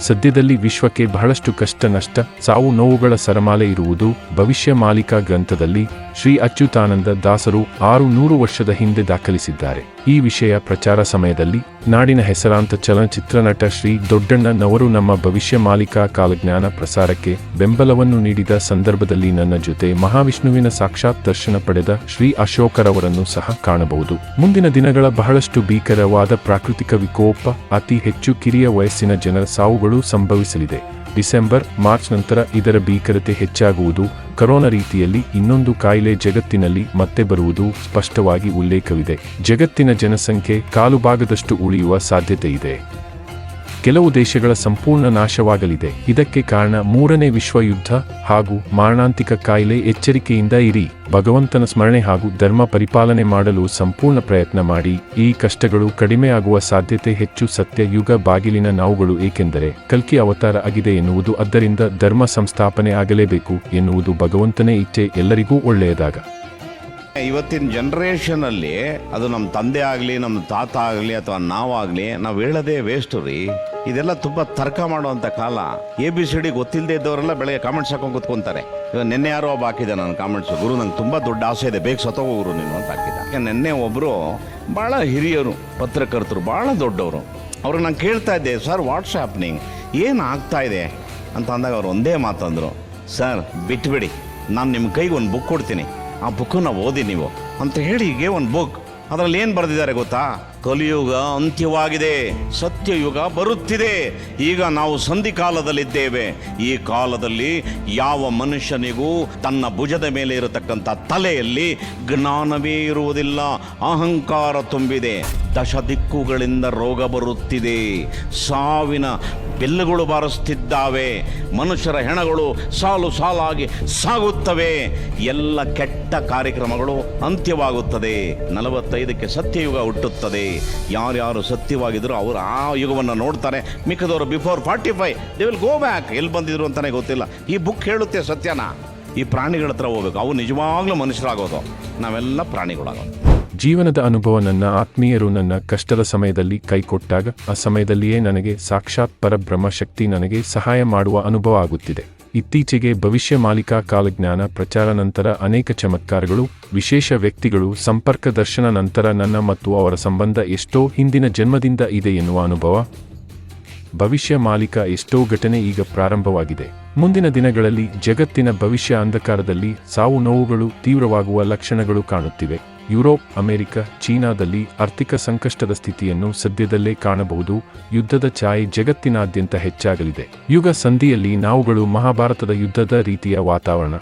ಸದ್ಯದಲ್ಲಿ ವಿಶ್ವಕ್ಕೆ ಬಹಳಷ್ಟು ಕಷ್ಟ ನಷ್ಟ ಸಾವು ನೋವುಗಳ ಸರಮಾಲೆ ಇರುವುದು ಭವಿಷ್ಯ ಮಾಲಿಕಾ ಗ್ರಂಥದಲ್ಲಿ ಶ್ರೀ ಅಚ್ಯುತಾನಂದ ದಾಸರು ಆರು ನೂರು ವರ್ಷದ ಹಿಂದೆ ದಾಖಲಿಸಿದ್ದಾರೆ. ಈ ವಿಷಯ ಪ್ರಚಾರ ಸಮಯದಲ್ಲಿ ನಾಡಿನ ಹೆಸರಾಂತ ಚಲನಚಿತ್ರ ನಟ ಶ್ರೀ ದೊಡ್ಡಣ್ಣನವರು ನಮ್ಮ ಭವಿಷ್ಯ ಮಾಲಿಕಾ ಕಾಲಜ್ಞಾನ ಪ್ರಸಾರಕ್ಕೆ ಬೆಂಬಲವನ್ನು ನೀಡಿದ ಸಂದರ್ಭದಲ್ಲಿ ನನ್ನ ಜೊತೆ ಮಹಾವಿಷ್ಣುವಿನ ಸಾಕ್ಷಾತ್ ದರ್ಶನ ಪಡೆದ ಶ್ರೀ ಅಶೋಕರವರನ್ನು ಸಹ ಕಾಣಬಹುದು. ಮುಂದಿನ ದಿನಗಳ ಬಹಳಷ್ಟು ಭೀಕರವಾದ ಪ್ರಾಕೃತಿಕ ವಿಕೋಪ, ಅತಿ ಹೆಚ್ಚು ಕಿರಿಯ ವಯಸ್ಸಿನ ಜನರ ಸಾವುಗಳು ಸಂಭವಿಸಲಿದೆ. ಡಿಸೆಂಬರ್, ಮಾರ್ಚ್ ನಂತರ ಇದರ ಭೀಕರತೆ ಹೆಚ್ಚಾಗುವುದು, ಕರೋನಾ ರೀತಿಯಲ್ಲಿ ಇನ್ನೊಂದು ಕಾಯಿಲೆ ಜಗತ್ತಿನಲ್ಲಿ ಮತ್ತೆ ಬರುವುದು ಸ್ಪಷ್ಟವಾಗಿ ಉಲ್ಲೇಖವಿದೆ. ಜಗತ್ತಿನ ಜನಸಂಖ್ಯೆ ಕಾಲುಭಾಗದಷ್ಟು ಉಳಿಯುವ ಸಾಧ್ಯತೆ ಇದೆ ಕೆಲವು ದೇಶಗಳ ಸಂಪೂರ್ಣ ನಾಶವಾಗಲಿದೆ. ಇದಕ್ಕೆ ಕಾರಣ ಮೂರನೇ ವಿಶ್ವ ಯುದ್ಧ ಹಾಗೂ ಮಾರಣಾಂತಿಕ ಕಾಯಿಲೆ ಎಚ್ಚರಿಕೆಯಿಂದ ಇರಿ. ಭಗವಂತನ ಸ್ಮರಣೆ ಹಾಗೂ ಧರ್ಮ ಪರಿಪಾಲನೆ ಮಾಡಲು ಸಂಪೂರ್ಣ ಪ್ರಯತ್ನ ಮಾಡಿ. ಈ ಕಷ್ಟಗಳು ಕಡಿಮೆಯಾಗುವ ಸಾಧ್ಯತೆ ಹೆಚ್ಚು ಸತ್ಯ ಯುಗ ಬಾಗಿಲಿನ ನಾವುಗಳು ಏಕೆಂದರೆ ಕಲ್ಕಿ ಅವತಾರ ಆಗಿದೆ ಎನ್ನುವುದು ಅದರಿಂದ ಧರ್ಮ ಸಂಸ್ಥಾಪನೆ ಆಗಲೇಬೇಕು ಎನ್ನುವುದು ಭಗವಂತನೇ ಇಚ್ಛೆ ಎಲ್ಲರಿಗೂ ಒಳ್ಳೆಯದಾಗ. ಇವತ್ತಿನ ಜನ್ರೇಷನಲ್ಲಿ ಅದು ನಮ್ಮ ತಂದೆ ಆಗಲಿ, ನಮ್ಮ ತಾತ ಆಗಲಿ ಅಥವಾ ನಾವಾಗಲಿ, ನಾವು ಹೇಳದೇ ವೇಸ್ಟ್ ರೀ. ಇದೆಲ್ಲ ತುಂಬ ತರ್ಕ ಮಾಡುವಂಥ ಕಾಲ. ಎ ಬಿ ಸಿ ಡಿ ಗೊತ್ತಿಲ್ಲದೆ ಇದ್ದವರೆಲ್ಲ ಬೆಳಗ್ಗೆ ಕಾಮೆಂಟ್ಸ್ ಹಾಕೊಂಡು ಕೂತ್ಕೊಂತಾರೆ. ಇವಾಗ ನಿನ್ನೆ ಯಾರೋ ಒಬ್ಬ ಹಾಕಿದ ನನ್ನ ಕಾಮೆಂಟ್ಸ್ ಗುರು, ನಂಗೆ ತುಂಬ ದೊಡ್ಡ ಆಸೆ ಇದೆ. ಬೇಗ ಸತ್ತೋಗೋ ಗುರು ನೀನು ಅಂತ ಹಾಕಿದ ನಿನ್ನೆ ಒಬ್ಬರು ಭಾಳ ಹಿರಿಯರು, ಪತ್ರಕರ್ತರು ಭಾಳ ದೊಡ್ಡವರು. ಅವರು ನಾನು ಕೇಳ್ತಾ ಇದ್ದೆ ಸರ್ ವಾಟ್ಸ್ ಹ್ಯಾಪ್ನಿಂಗ್ ಏನು ಆಗ್ತಾ ಇದೆ? ಅಂತ ಅಂದಾಗ ಅವ್ರು ಒಂದೇ ಮಾತಂದರು ಸರ್ ಬಿಟ್ಬಿಡಿ. ನಾನು ನಿಮ್ಮ ಕೈಗೆ ಒಂದು ಬುಕ್ ಕೊಡ್ತೀನಿ. ಆ ಬುಕ್ಕನ್ನು ಓದಿ ನೀವು. ಅಂತ ಹೇಳಿ ಹೀಗೆ ಒಂದು ಬುಕ್ ಅದರಲ್ಲಿ ಏನು ಬರೆದಿದ್ದಾರೆ ಗೊತ್ತಾ? ಕಲಿಯುಗ ಅಂತ್ಯವಾಗಿದೆ, ಸತ್ಯಯುಗ ಬರುತ್ತಿದೆ. ಈಗ ನಾವು ಸಂಧಿ ಕಾಲದಲ್ಲಿದ್ದೇವೆ ಈ ಕಾಲದಲ್ಲಿ ಯಾವ ಮನುಷ್ಯನಿಗೂ ತನ್ನ ಭುಜದ ಮೇಲೆ ಇರತಕ್ಕಂಥ ತಲೆಯಲ್ಲಿ ಜ್ಞಾನವೇ ಇರುವುದಿಲ್ಲ, ಅಹಂಕಾರ ತುಂಬಿದೆ. ದಶ ದಿಕ್ಕುಗಳಿಂದ ರೋಗ ಬರುತ್ತಿದೆ. ಸಾವಿನ ಬೆಲ್ಲುಗಳು ಬಾರಿಸ್ತಿದ್ದಾವೆ ಮನುಷ್ಯರ ಹೆಣಗಳು ಸಾಲು ಸಾಲಾಗಿ ಸಾಗುತ್ತವೆ. ಎಲ್ಲ ಕೆಟ್ಟ ಕಾರ್ಯಕ್ರಮಗಳು ಅಂತ್ಯವಾಗುತ್ತದೆ. ನಲವತ್ತೈದಕ್ಕೆ ಸತ್ಯಯುಗ ಹುಟ್ಟುತ್ತದೆ. ಯಾರ್ಯಾರು ಸತ್ಯವಾಗಿದ್ದರೂ ಅವರು ಆ ಯುಗವನ್ನು ನೋಡ್ತಾರೆ. ಮಿಕ್ಕದವರು before forty five, they will go back. ಎಲ್ಲಿ ಬಂದಿದ್ರು ಅಂತಲೇ ಗೊತ್ತಿಲ್ಲ. ಈ ಬುಕ್ ಹೇಳುತ್ತೆ ಸತ್ಯನ. ಈ ಪ್ರಾಣಿಗಳ ಹತ್ರ ಹೋಗ್ಬೇಕು. ಅವು ನಿಜವಾಗ್ಲೂ ಮನುಷ್ಯರಾಗೋದು. ನಾವೆಲ್ಲ ಪ್ರಾಣಿಗಳಾಗೋದು. ಜೀವನದ ಅನುಭವ ನನ್ನ ಆತ್ಮೀಯರು ನನ್ನ ಕಷ್ಟದ ಸಮಯದಲ್ಲಿ ಕೈಕೊಟ್ಟಾಗ, ಆ ಸಮಯದಲ್ಲಿಯೇ ನನಗೆ ಸಾಕ್ಷಾತ್ ಪರಬ್ರಹ್ಮ ಶಕ್ತಿ ನನಗೆ ಸಹಾಯ ಮಾಡುವ ಅನುಭವ ಆಗುತ್ತಿದೆ. ಇತ್ತೀಚೆಗೆ ಭವಿಷ್ಯ ಮಾಲಿಕಾ ಕಾಲಜ್ಞಾನ ಪ್ರಚಾರ ನಂತರ ಅನೇಕ ಚಮತ್ಕಾರಗಳು, ವಿಶೇಷ ವ್ಯಕ್ತಿಗಳು, ಸಂಪರ್ಕ ದರ್ಶನ ನಂತರ ನನ್ನ ಮತ್ತು ಅವರ ಸಂಬಂಧ ಎಷ್ಟೋ ಹಿಂದಿನ ಜನ್ಮದಿಂದ ಇದೆ ಎನ್ನುವ ಅನುಭವ. ಭವಿಷ್ಯ ಮಾಲೀಕ ಎಷ್ಟೋ ಘಟನೆ ಈಗ ಪ್ರಾರಂಭವಾಗಿದೆ. ಮುಂದಿನ ದಿನಗಳಲ್ಲಿ ಜಗತ್ತಿನ ಭವಿಷ್ಯ ಅಂಧಕಾರದಲ್ಲಿ ಸಾವು ನೋವುಗಳು ತೀವ್ರವಾಗುವ ಲಕ್ಷಣಗಳು ಕಾಣುತ್ತಿವೆ. ಯುರೋಪ್, ಅಮೆರಿಕ, ಚೀನಾದಲ್ಲಿ ಆರ್ಥಿಕ ಸಂಕಷ್ಟದ ಸ್ಥಿತಿಯನ್ನು ಸದ್ಯದಲ್ಲೇ ಕಾಣಬಹುದು. ಯುದ್ಧದ ಛಾಯೆ ಜಗತ್ತಿನಾದ್ಯಂತ ಹೆಚ್ಚಾಗಲಿದೆ. ಯುಗ ಸಂಧಿಯಲ್ಲಿ ನಾವುಗಳು ಮಹಾಭಾರತದ ಯುದ್ಧದ ರೀತಿಯ ವಾತಾವರಣ.